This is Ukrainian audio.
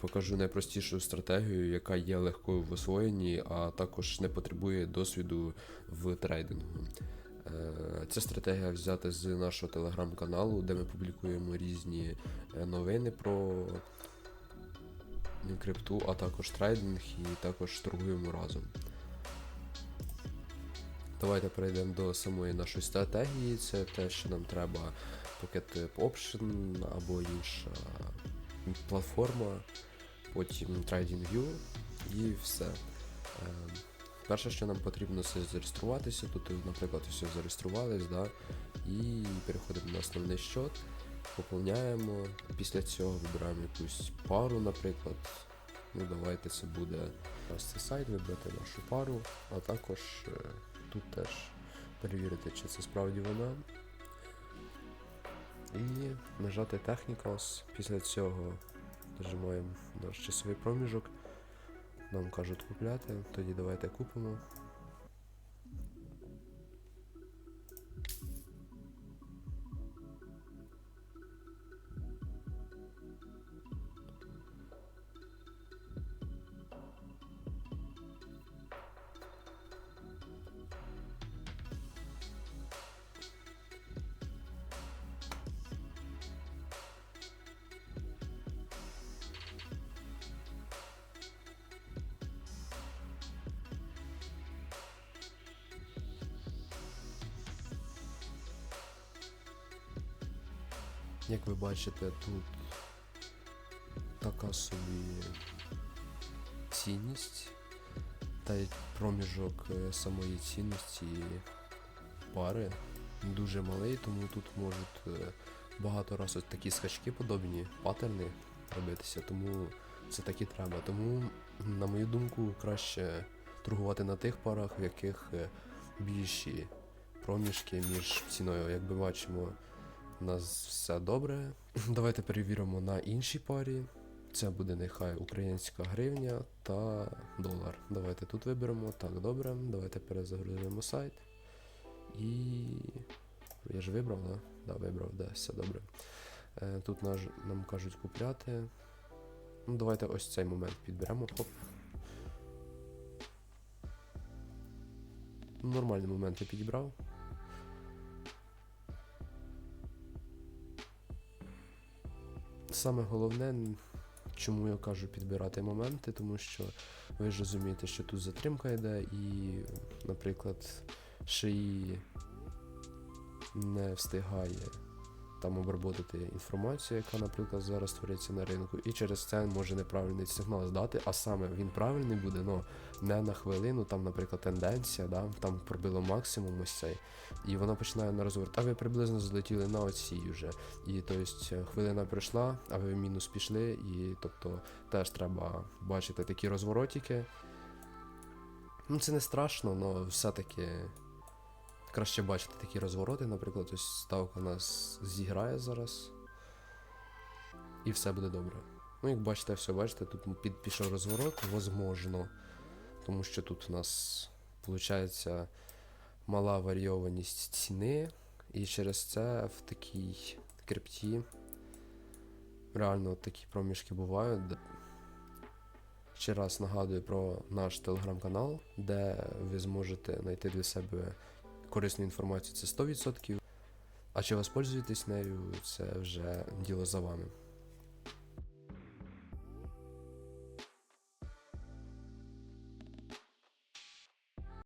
Покажу найпростішу стратегію, яка є легкою в освоєнні, а також не потребує досвіду в трейдингу. Е, Ця стратегія взята з нашого телеграм-каналу, де ми публікуємо різні е, новини про крипту, а також трейдинг і також торгуємо разом. Давайте перейдемо до самої нашої стратегії. Це те, що нам треба Pocket Option або інша платформа, потім TradingView і все. Е, Перше, що нам потрібно, це зареєструватися. Тут, наприклад, все зареєструвались, да? і переходимо на основний счет, поповняємо. Після цього вибираємо якусь пару, наприклад. Ну, давайте це буде цей сайт, вибрати нашу пару, а також е, тут теж перевірити, чи це справді вона. І нажати Technicals. Після цього нажимаємо наш часовий проміжок. Нам кажуть купляти, тоді давайте купимо. Як ви бачите, тут така собі цінність та й проміжок е, самої цінності пари дуже малий, тому тут можуть е, багато раз ось такі скачки подобні, паттерни робитися, тому це так і треба. Тому, на мою думку, краще торгувати на тих парах, в яких е, більші проміжки між ціною. Як ми бачимо, у нас все добре. Давайте перевіримо на іншій парі. Це буде нехай українська гривня та долар. Давайте тут виберемо. Так, добре. Давайте перезагрузимо сайт. І. Я ж вибрав, да? Да, вибрав, да, все добре. Е, тут наш, нам кажуть купляти. Ну, давайте ось цей момент підберемо. Хоп. Ну, Нормальний момент я підібрав. Саме головне, чому я кажу підбирати моменти, тому що ви ж розумієте, що тут затримка йде, і, наприклад, шиї не встигає там обработати інформацію, яка, наприклад, зараз твориться на ринку, і через це може неправильний сигнал здати, а саме він правильний буде, але не на хвилину, там, наприклад, тенденція, да, там пробило максимум ось цей, і вона починає на розворот. А ви приблизно злетіли на оцій вже. І тобто хвилина пройшла, а ви в мінус пішли, і тобто теж треба бачити такі розворотики. Ну, це не страшно, але все-таки краще бачити такі розвороти. Наприклад, ось ставка нас зіграє зараз. І все буде добре. Ну, як бачите, все бачите, тут під пішов розворот, возможно. Тому що тут у нас виходить мала варіованість ціни, і через це в такій крипті реально такі проміжки бувають. Ще раз нагадую про наш телеграм-канал, де ви зможете знайти для себе корисну інформацію, це 100%. А чи воспользуєтесь нею, це вже діло за вами.